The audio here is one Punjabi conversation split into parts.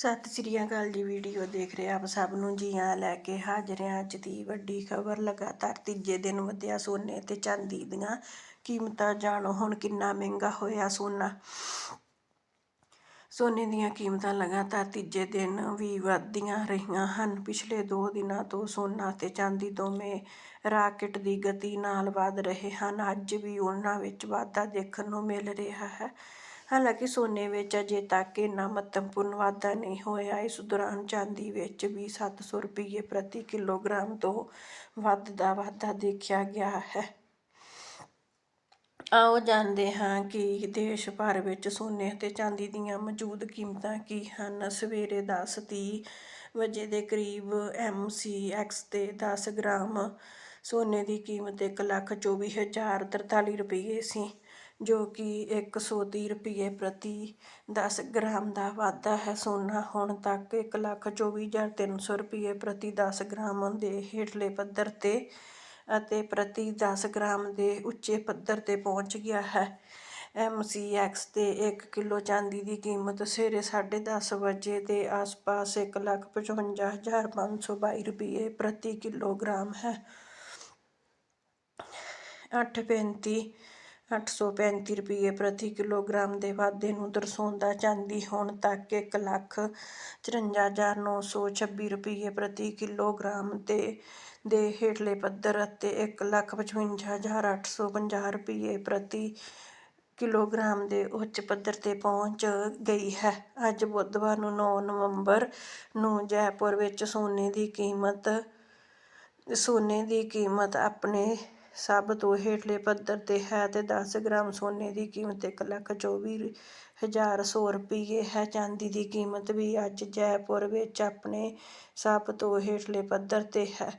ਸਤਿ ਸ੍ਰੀ ਅਕਾਲ ਜੀ, ਵੀਡੀਓ ਦੇਖ ਰਹੇ ਆਪ ਸਭ ਨੂੰ। ਜੀ ਆ ਲੈ ਕੇ ਹਾਜ਼ਰ ਹਾਂ ਅੱਜ ਦੀ ਵੱਡੀ ਖਬਰ। ਲਗਾਤਾਰ ਤੀਜੇ ਦਿਨ ਵਧਿਆ ਸੋਨੇ ਤੇ ਚਾਂਦੀ ਦੀਆਂ ਕੀਮਤਾਂ। ਜਾਣੋ ਹੁਣ ਕਿੰਨਾ ਮਹਿੰਗਾ ਹੋਇਆ ਸੋਨਾ। ਸੋਨੇ ਦੀਆਂ ਕੀਮਤਾਂ ਲਗਾਤਾਰ ਤੀਜੇ ਦਿਨ ਵੀ ਵਧਦੀਆਂ ਰਹੀਆਂ ਹਨ। ਪਿਛਲੇ 2 ਦਿਨਾਂ ਤੋਂ ਸੋਨਾ ਤੇ ਚਾਂਦੀ ਦੋਵੇਂ ਰਾਕਟ ਦੀ ਗਤੀ ਨਾਲ ਵਧ ਰਹੇ ਹਨ। ਅੱਜ ਵੀ ਉਹਨਾਂ ਵਿੱਚ ਵਾਧਾ ਦੇਖਣ ਨੂੰ ਮਿਲ ਰਿਹਾ ਹੈ। ਹਾਲਾਂਕਿ ਸੋਨੇ ਵਿੱਚ ਅਜੇ ਤੱਕ ਇੰਨਾ ਮਹੱਤਵਪੂਰਨ ਵਾਧਾ ਨਹੀਂ ਹੋਇਆ। ਇਸ ਦੌਰਾਨ ਚਾਂਦੀ ਵਿੱਚ ਵੀ 700 ਰੁਪਏ ਪ੍ਰਤੀ ਕਿਲੋਗ੍ਰਾਮ ਤੋਂ ਵੱਧ ਦਾ ਵਾਧਾ ਦੇਖਿਆ ਗਿਆ ਹੈ। ਆਓ ਜਾਣਦੇ ਹਾਂ ਕਿ ਦੇਸ਼ ਭਰ ਵਿੱਚ ਸੋਨੇ ਅਤੇ ਚਾਂਦੀ ਦੀਆਂ ਮੌਜੂਦ ਕੀਮਤਾਂ ਕੀ ਹਨ। ਸਵੇਰੇ 10:30 ਵਜੇ ਦੇ ਕਰੀਬ ਐਮਸੀਐਕਸ ਤੇ 10 ਗ੍ਰਾਮ ਸੋਨੇ ਦੀ ਕੀਮਤ 1,24,043 ਰੁਪਏ ਸੀ। ਜੋ ਕਿ ਇੱਕ ਸੌ ਤੀਹ ਰੁਪਈਏ ਪ੍ਰਤੀ ਦਸ ਗ੍ਰਾਮ ਦਾ ਵਾਧਾ ਹੈ। ਸੋਨਾ ਹੁਣ ਤੱਕ ਇੱਕ ਲੱਖ ਚੌਵੀ ਹਜ਼ਾਰ ਤਿੰਨ ਸੌ ਰੁਪਈਏ ਪ੍ਰਤੀ ਦਸ ਗ੍ਰਾਮ ਦੇ ਹੇਠਲੇ ਪੱਧਰ ਤੇ ਅਤੇ ਪ੍ਰਤੀ ਦਸ ਗ੍ਰਾਮ ਦੇ ਉੱਚੇ ਪੱਧਰ ਤੇ ਪਹੁੰਚ ਗਿਆ ਹੈ। ਐਮ ਸੀ ਐਕਸ ਤੇ ਇੱਕ ਕਿਲੋ ਚਾਂਦੀ ਦੀ ਕੀਮਤ ਸਵੇਰੇ ਸਾਢੇ ਦਸ ਵਜੇ ਦੇ ਆਸ-ਪਾਸ ਇੱਕ ਲੱਖ ਪਚਵੰਜਾ ਹਜ਼ਾਰ ਪੰਜ ਸੌ ਬਾਈ ਰੁਪਈਏ ਪ੍ਰਤੀ ਕਿਲੋਗ੍ਰਾਮ ਹੈ। 835 835 ਰੁਪਏ ਪ੍ਰਤੀ ਕਿਲੋਗ੍ਰਾਮ ਦੇ ਵਾਧੇ ਨੂੰ ਦਰਸਾਉਂਦਾ ਚਾਂਦੀ ਹੁਣ ਤੱਕ 1,54,926 ਰੁਪਏ ਪ੍ਰਤੀ ਕਿਲੋਗ੍ਰਾਮ ਤੇ ਦੇ ਹੇਠਲੇ ਪੱਧਰ ਅਤੇ 1,55,850 ਰੁਪਏ ਪ੍ਰਤੀ ਕਿਲੋਗ੍ਰਾਮ ਦੇ ਉੱਚ ਪੱਧਰ ਤੇ ਪਹੁੰਚ ਗਈ ਹੈ। ਅੱਜ ਬੁੱਧਵਾਰ ਨੂੰ 9 ਨਵੰਬਰ ਨੂੰ ਜੈਪੁਰ ਵਿੱਚ ਸੋਨੇ ਦੀ ਕੀਮਤ ਸੋਨੇ ਦੀ ਕੀਮਤ ਆਪਣੇ ਸਭ ਤੋਂ ਹੇਠਲੇ ਪੱਧਰ ਤੇ ਹੈ ਅਤੇ ਦਸ ਗ੍ਰਾਮ ਸੋਨੇ ਦੀ ਕੀਮਤ ਇੱਕ ਲੱਖ ਚੌਵੀ ਹਜ਼ਾਰ ਸੌ ਰੁਪਈਏ ਹੈ। ਚਾਂਦੀ ਦੀ ਕੀਮਤ ਵੀ ਅੱਜ ਜੈਪੁਰ ਵਿੱਚ ਆਪਣੇ ਸਭ ਤੋਂ ਹੇਠਲੇ ਪੱਧਰ ਤੇ ਹੈ।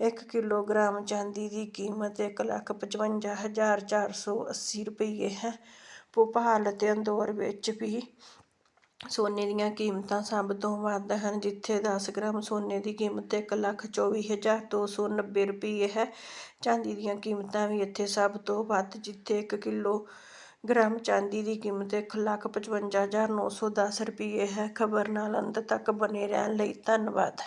ਇੱਕ ਕਿਲੋਗ੍ਰਾਮ ਚਾਂਦੀ ਦੀ ਕੀਮਤ ਇੱਕ ਲੱਖ ਪਚਵੰਜਾ ਹਜ਼ਾਰ ਚਾਰ ਸੌ ਅੱਸੀ ਰੁਪਈਏ ਹੈ। ਭੋਪਾਲ ਅਤੇ ਇੰਦੌਰ ਵਿੱਚ ਵੀ ਸੋਨੇ ਦੀਆਂ ਕੀਮਤਾਂ ਸਭ ਤੋਂ ਵੱਧ ਹਨ, ਜਿੱਥੇ ਦਸ ਗ੍ਰਾਮ ਸੋਨੇ ਦੀ ਕੀਮਤ ਇੱਕ ਲੱਖ ਚੌਵੀ ਹਜ਼ਾਰ ਦੋ ਸੌ ਨੱਬੇ ਰੁਪਈਏ ਹੈ। ਚਾਂਦੀ ਦੀਆਂ ਕੀਮਤਾਂ ਵੀ ਇੱਥੇ ਸਭ ਤੋਂ ਵੱਧ, ਜਿੱਥੇ ਇੱਕ ਕਿਲੋ ਗ੍ਰਾਮ ਚਾਂਦੀ ਦੀ ਕੀਮਤ ਇੱਕ ਲੱਖ ਪਚਵੰਜਾ ਹਜ਼ਾਰ ਨੌ ਸੌ ਦਸ ਰੁਪਈਏ ਹੈ। ਖਬਰ ਨਾਲ ਅੰਤ ਤੱਕ ਬਣੇ ਰਹਿਣ ਲਈ ਧੰਨਵਾਦ।